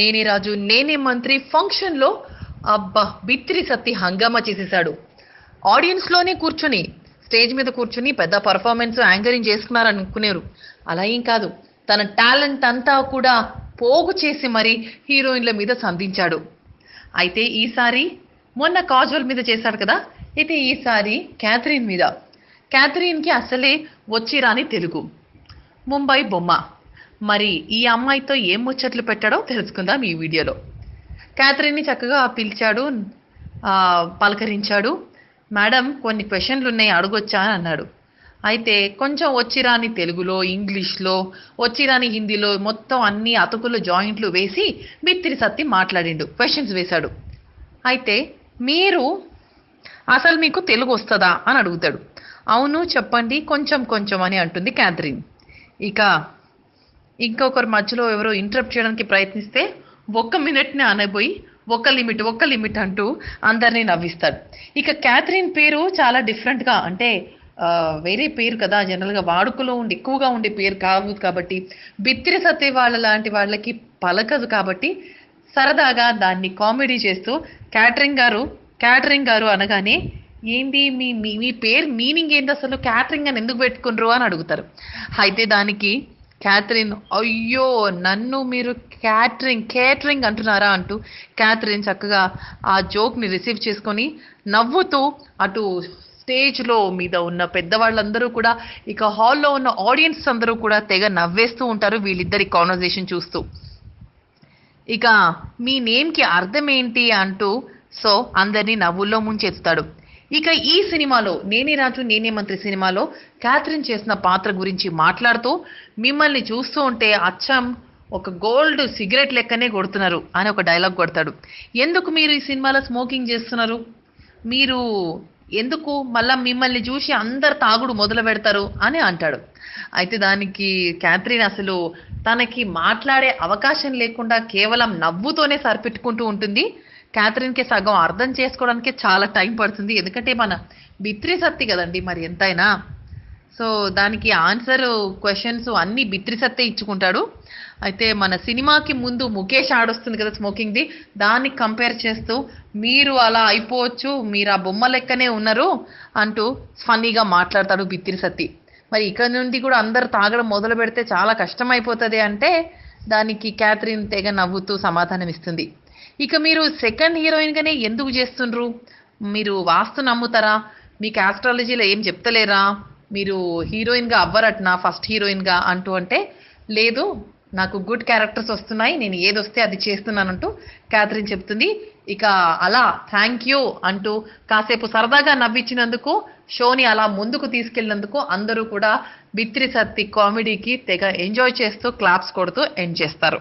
నేనే రాజు నేనే మంత్రి. ఫంక్షన్లో అబ్బా బిత్తిరి సత్తి హంగామా చేసేశాడు. ఆడియన్స్లోనే కూర్చొని స్టేజ్ మీద కూర్చుని పెద్ద పర్ఫార్మెన్స్ యాంకరింగ్ చేసుకున్నారు అనుకునేరు అలా ఏం కాదు. తన టాలెంట్ అంతా కూడా పోగు చేసి మరి హీరోయిన్ల మీద సంధించాడు. అయితే ఈసారి మొన్న కాజువల్ మీద చేశాడు కదా? అయితే ఈసారి క్యాథరిన్ మీద. క్యాథరిన్కి అసలే వచ్చి రాని తెలుగు. ముంబై బొమ్మ. మరి ఈ అమ్మాయితో ఏం ముచ్చట్లు పెట్టాడో తెలుసుకుందాం ఈ వీడియోలో. క్యాథరిన్ని చక్కగా పిలిచాడు పలకరించాడు. మేడం కొన్ని క్వశ్చన్లు ఉన్నాయి అడగొచ్చా? అని అన్నాడు. అయితే కొంచెం వచ్చిరాని తెలుగులో ఇంగ్లీష్లో వచ్చిరాని హిందీలో మొత్తం అన్ని అతుకులు జాయింట్లు వేసి బిత్తిరి సత్తి మాట్లాడిండు క్వశ్చన్స్ వేశాడు. అయితే మీరు అసలు మీకు తెలుగు వస్తుందా? అని అడుగుతాడు. అవును చెప్పండి కొంచెం కొంచెం అని అంటుంది క్యాథరిన్. ఇక ఇంకొకరు మధ్యలో ఎవరో ఇంటరప్ట్ చేయడానికి ప్రయత్నిస్తే ఒక్క మినిట్నే అనబోయి ఒక్క లిమిట్ ఒక్క లిమిట్ అంటూ అందరినీ నవ్విస్తాడు ఇక క్యాథరిన్ పేరు చాలా డిఫరెంట్గా అంటే వేరే పేరు కదా జనరల్గా వాడుకలో ఉండి ఎక్కువగా ఉండే పేరు కాదు కాబట్టి బిత్తిరి సత్తే వాళ్ళ లాంటి వాళ్ళకి పలకదు కాబట్టి సరదాగా దాన్ని కామెడీ చేస్తూ క్యాటరింగ్ గారు క్యాటరింగ్ గారు అనగానే ఏంటి మీ మీ మీ పేరు మీనింగ్ ఏంటి అసలు? క్యాటరింగ్ అని ఎందుకు పెట్టుకున్నారు అని అడుగుతారు. అయితే దానికి క్యాథరిన్ అయ్యో నన్ను మీరు క్యాటరింగ్ కేటరింగ్ అంటున్నారా అంటూ క్యాథరిన్ చక్కగా ఆ జోక్ని రిసీవ్ చేసుకొని నవ్వుతూ అటు స్టేజ్లో మీద ఉన్న పెద్దవాళ్ళందరూ కూడా ఇక హాల్లో ఉన్న ఆడియన్స్ అందరూ కూడా తెగ నవ్వేస్తూ ఉంటారు వీళ్ళిద్దరి కాన్వర్జేషన్ చూస్తూ. ఇక మీ నేమ్కి అర్థం ఏంటి అంటూ సో అందరినీ నవ్వుల్లో ముంచెత్తుతాడు ఇక ఈ సినిమాలో నేనే రాజు నేనే మంత్రి సినిమాలో క్యాథరిన్ చేసిన పాత్ర గురించి మాట్లాడుతూ మిమ్మల్ని చూస్తూ ఉంటే అచ్చం ఒక గోల్డ్ సిగరెట్ లెక్కనే కొడుతున్నారు అని ఒక డైలాగ్ కొడతాడు. ఎందుకు మీరు ఈ సినిమాలో స్మోకింగ్ చేస్తున్నారు? మీరు ఎందుకు మళ్ళా మిమ్మల్ని చూసి అందరు తాగుడు మొదలు పెడతారు అని అంటాడు. అయితే దానికి క్యాథరిన్ అసలు తనకి మాట్లాడే అవకాశం లేకుండా కేవలం నవ్వుతోనే సరిపెట్టుకుంటూ ఉంటుంది. క్యాథరిన్కి సగం అర్థం చేసుకోవడానికి చాలా టైం పడుతుంది. ఎందుకంటే మన బిత్రిసత్తి కదండి మరి ఎంతైనా. సో దానికి ఆన్సర్ క్వశ్చన్స్ అన్ని బిత్రిసత్తే ఇచ్చుకుంటాడు. అయితే మన సినిమాకి ముందు ముఖేష్ ఆడొస్తుంది కదా స్మోకింగ్ది దాన్ని కంపేర్ చేస్తూ మీరు అలా అయిపోవచ్చు మీరు ఆ బొమ్మ లెక్కనే ఉన్నారు అంటూ ఫన్నీగా మాట్లాడతాడు బిత్రిసత్తి మరి ఇక్కడ నుండి కూడా అందరు తాగడం మొదలు పెడితే చాలా కష్టం అయిపోతుంది అంటే దానికి క్యాథరిన్ తెగ నవ్వుతూ సమాధానం ఇస్తుంది ఇక మీరు సెకండ్ హీరోయిన్గానే ఎందుకు చేస్తుండ్రు? మీరు వాస్తు నమ్ముతారా? మీకు ఆస్ట్రాలజీలో ఏం చెప్తలేరా? మీరు హీరోయిన్గా అవ్వరట్నా? ఫస్ట్ హీరోయిన్గా అంటూ అంటే లేదు నాకు గుడ్ క్యారెక్టర్స్ వస్తున్నాయి నేను ఏదొస్తే అది చేస్తున్నానంటూ క్యాథరిన్ చెప్తుంది. ఇక అలా థ్యాంక్ యూ అంటూ కాసేపు సరదాగా నవ్వించినందుకు షోని అలా ముందుకు తీసుకెళ్ళినందుకు అందరూ కూడా బిత్రి సత్తి కామెడీకి తెగ ఎంజాయ్ చేస్తూ క్లాప్స్ కొడుతూ ఎండ్ చేస్తారు.